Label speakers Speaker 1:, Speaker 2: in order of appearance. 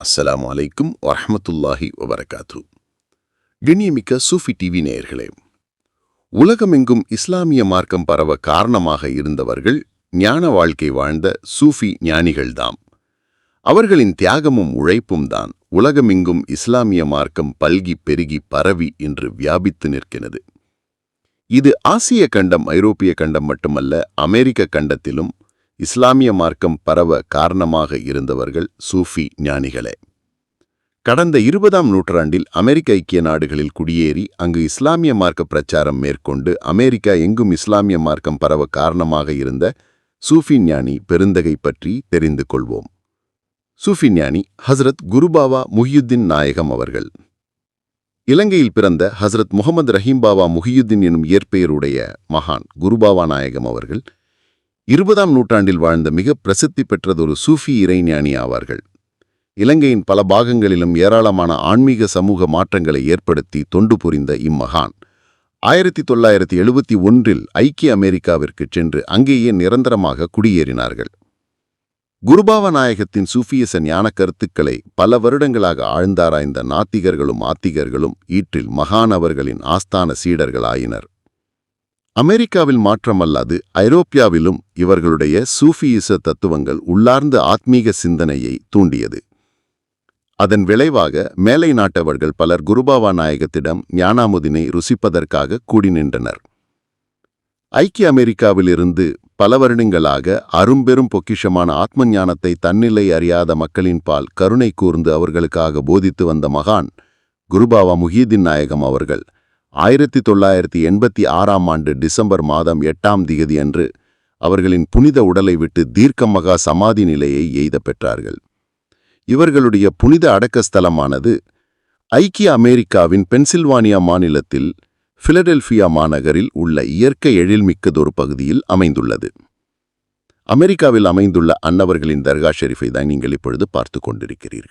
Speaker 1: அஸ்ஸலாமு வலைக்கும் வரஹ்மத்துல்லாஹி வபரகாத்து. கண்ணியமிக்க சூஃபி டிவி நேயர்களே உலகமெங்கும் இஸ்லாமிய மார்க்கம் பரவ காரணமாக இருந்தவர்கள் ஞான வாழ்க்கை வாழ்ந்த சூஃபி ஞானிகள்தாம். அவர்களின் தியாகமும் உழைப்பும் தான் உலகமெங்கும் இஸ்லாமிய மார்க்கம் பல்கி பெருகி பரவி இன்று வியாபித்து நிற்கிறது இது ஆசிய கண்டம் ஐரோப்பிய கண்டம் மட்டுமல்ல அமெரிக்க கண்டத்திலும் இஸ்லாமிய மார்க்கம் பரவ காரணமாக இருந்தவர்கள் சூஃபி ஞானிகளே. கடந்த இருபதாம் நூற்றாண்டில் அமெரிக்க ஐக்கிய நாடுகளில் குடியேறி அங்கு இஸ்லாமிய மார்க்க பிரச்சாரம் மேற்கொண்டு அமெரிக்கா எங்கும் இஸ்லாமிய மார்க்கம் பரவ காரணமாக இருந்த சூஃபி ஞானி பெருந்தகை பற்றி தெரிந்து கொள்வோம். சூஃபி ஞானி ஹஸ்ரத் குருபாவா முஹியுத்தீன் நாயகம் அவர்கள். இலங்கையில் பிறந்த ஹஸ்ரத் முகமது ரஹீம்பாவா முஹியுத்தீன் எனும் இயற்பெயருடைய மகான் குருபாவா நாயகம் அவர்கள் இருபதாம் நூற்றாண்டில் வாழ்ந்த மிக பிரசித்தி பெற்றதொரு சூஃபி இறைஞானி ஆவார்கள். இலங்கையின் பல பாகங்களிலும் ஏராளமான ஆன்மீக சமூக மாற்றங்களை ஏற்படுத்தி தொண்டு புரிந்த இம்மகான். ஆயிரத்தி தொள்ளாயிரத்தி எழுபத்தி ஒன்றில் ஐக்கிய அமெரிக்காவிற்கு சென்று அங்கேயே நிரந்தரமாக குடியேறினார்கள். குருபாவ நாயகத்தின் சூஃபியச ஞான கருத்துக்களை பல வருடங்களாக ஆழ்ந்தாராய்ந்த நாத்திகர்களும் ஆத்திகர்களும் ஈற்றில் மகான் அவர்களின் ஆஸ்தான சீடர்களாயினர். அமெரிக்காவில் மாற்றமல்லாது ஐரோப்பியாவிலும் இவர்களுடைய சூஃபியிச தத்துவங்கள் உள்ளார்ந்த ஆத்மீக சிந்தனையை தூண்டியது. அதன் விளைவாக மேலை நாட்டவர்கள் பலர் குருபாவா நாயகத்திடம் ஞானாமுதினை ருசிப்பதற்காக கூடி நின்றனர் ஐக்கிய அமெரிக்காவிலிருந்து பல வருடங்களாக அரும்பெரும் பொக்கிஷமான ஆத்ம ஞானத்தை தன்னிலை அறியாத மக்களின் பால் கருணை கூர்ந்து அவர்களுக்காக போதித்து வந்த மகான் குருபாவா முஹீதின் நாயகம் அவர்கள். ஆயிரத்தி தொள்ளாயிரத்தி எண்பத்தி ஆறாம் ஆண்டு டிசம்பர் மாதம் எட்டாம் திகதி அன்று அவர்களின் புனித உடலை விட்டு தீர்க்க மகா சமாதி நிலையை எய்த பெற்றார்கள். இவர்களுடைய புனித அடக்கஸ்தலமானது ஐக்கிய அமெரிக்காவின் பென்சில்வானியா மாநிலத்தில் பிலடெல்பியா மாநகரில் உள்ள இயற்கை எழில்மிக்கதொரு பகுதியில் அமைந்துள்ளது. அமெரிக்காவில் அமைந்துள்ள அன்னவர்களின் தர்கா ஷெரீஃபை தான் நீங்கள் இப்பொழுது பார்த்து கொண்டிருக்கிறீர்கள்.